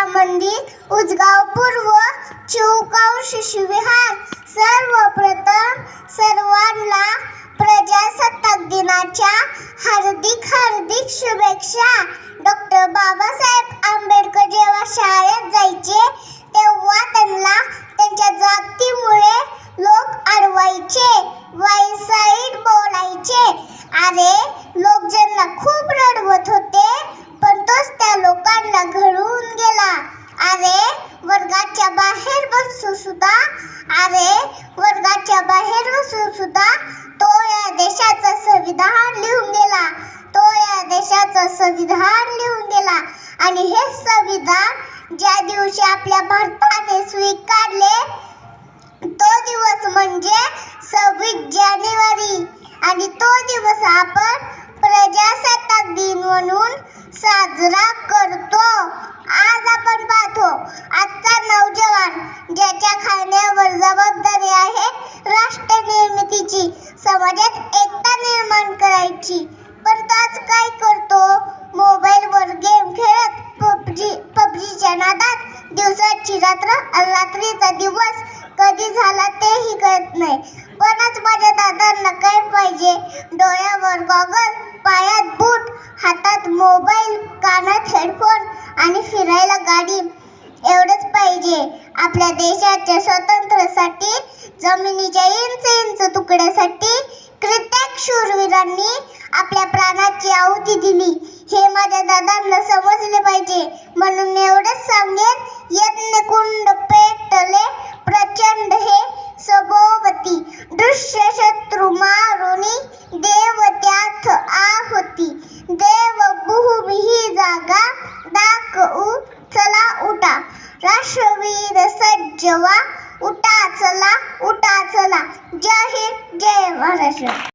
विद्या मंदिर उजगाव पूर्व चिवगाव शिशुविहार सर्वप्रथम सर्वांना प्रजासत्ताक दिनाच्या हार्दिक हार्दिक शुभेच्छा. डॉक्टर बाबासाहेब आंबेडकर जेव्हा शाळेत जायचे तेव्हा अरे वर्गाच्या बाहेर बसून सुद्धा तो या देशाचं संविधान लिहून गेला. तो या देशाचं संविधान लिहून गेला. आणि हे संविधान ज्या दिवशी आपल्या भारताने स्वीकारले तो दिवस म्हणजे सव्वीस जानेवारी. आणि तो दिवस आपण निर्माण करायची पण आज काय करतो? मोबाईलवर गेम खेळत पबजी पबजीच्या नादात दिवसाची रात्र रात्रीचा दिवस. कधी झाला तेही कळत नाही. पण आज माझ्या दादांना काय पाहिजे? डोळ्यावर गॉगल पायात बूट हातात मोबाईल कानात हेडफोन आणि फिरायला गाडी. एवढंच पाहिजे. आपल्या देशाच्या स्वातंत्र्यासाठी जमिनीच्या इंच इंच तुकड्यासाठी कित्येक शूरवीरांनी आपल्या प्राणाची आहुती दिली. हे माझ्या दादांना समजले पाहिजे. म्हणून एवढंच सांगेन यज्ञकुंड पेटले प्रचंड हे सभोवती. दृश्य शत्रू मारुणी देव त्यात आहोती. देव भूमी ही जागा दाखवू चला उठा. राष्ट्रवीर सज्जवा उठा चला उठा चला जय हिंद जय महाराष्ट्र